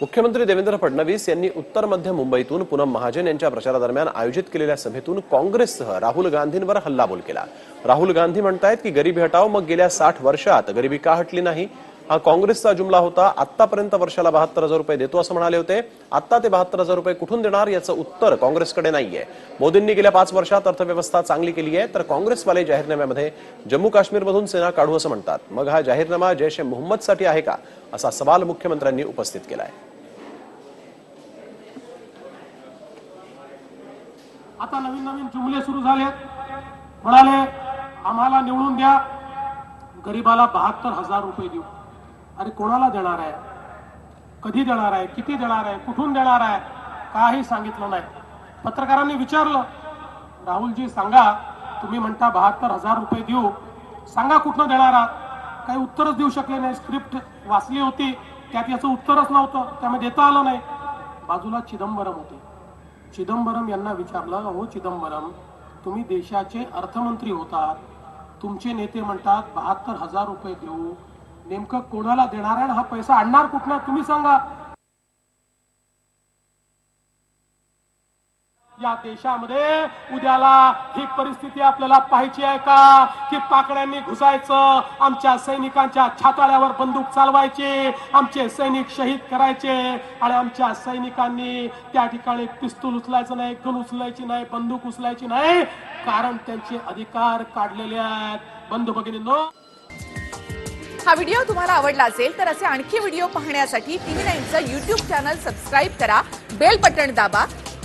मुख्यमंत्री देवेंद्र फडणवीस यांनी उत्तर मध्य मुंबईतून पुनम महाजन यांच्या प्रचारादरम्यान आयोजित केलेल्या सभेतून काँग्रेससह राहुल गांधींवर हल्लाबोल केला. राहुल गांधी म्हणतायत की गरिबी हटाव मग गेल्या साठ वर्षात गरिबी का हटली नाही? हा काँग्रेसचा जुमला होता. आतापर्यंत वर्षाला बहात्तर हजार रुपये देतो असं म्हणाले होते. आता ते बहात्तर हजार रुपये कुठून देणार याचं उत्तर काँग्रेसकडे नाहीये. मोदींनी गेल्या पाच वर्षात अर्थव्यवस्था चांगली केली आहे तर काँग्रेसवाले जाहीरनाम्यामध्ये जम्मू काश्मीरमधून सेना काढू असं म्हणतात. मग हा जाहीरनामा जैश ए मोहम्मदसाठी आहे का असा सवाल मुख्यमंत्र्यांनी उपस्थित केला आहे आता नवीन नवीन जुमले सुरू झालेत. म्हणाले आम्हाला निवडून द्या. गरीबाला बहात्तर हजार रुपये देऊ. अरे कोणाला देणार आहे? कधी देणार आहे? किती देणार आहे? कुठून देणार आहे? काही सांगितलं नाही. पत्रकारांनी विचारलं राहुलजी सांगा. तुम्ही म्हणता बहात्तर हजार रुपये देऊ. सांगा कुठनं देणार? आहात काही उत्तरच देऊ शकले नाही. स्क्रिप्ट वाचली होती. त्यात याचं उत्तरच नव्हतं. त्यामुळे देता आलं नाही. बाजूला चिदंबरम होते. चिदंबरम यांना विचारलं हो चिदंबरम तुम्ही देशाचे अर्थमंत्री होतात तुमचे नेते म्हणतात बहात्तर हजार रुपये देऊ. नेमकं कोणाला देणार आहे हा पैसा आणणार कुठला तुम्ही सांगा. या देशामध्ये उद्याला ही परिस्थिती आपल्याला पाहायची आहे का? की पाकड्यांनी घुसायचं आमच्या सैनिकांच्या छाताळ्यावर बंदूक चालवायचे आमचे सैनिक शहीद करायचे आणि आमच्या सैनिकांनी त्या ठिकाणी पिस्तूल उचलायचं नाही गण उचलायची नाही बंदूक उचलायची नाही. कारण त्यांचे अधिकार काढलेले आहेत. बंधू भगिनींनो. हा व्हिडिओ तुम्हाला आवडला असेल तर असे आणखी व्हिडिओ पाहण्यासाठी टीव्ही नाईनचं युट्यूब चॅनल सबस्क्राईब करा बेल बटन दाबा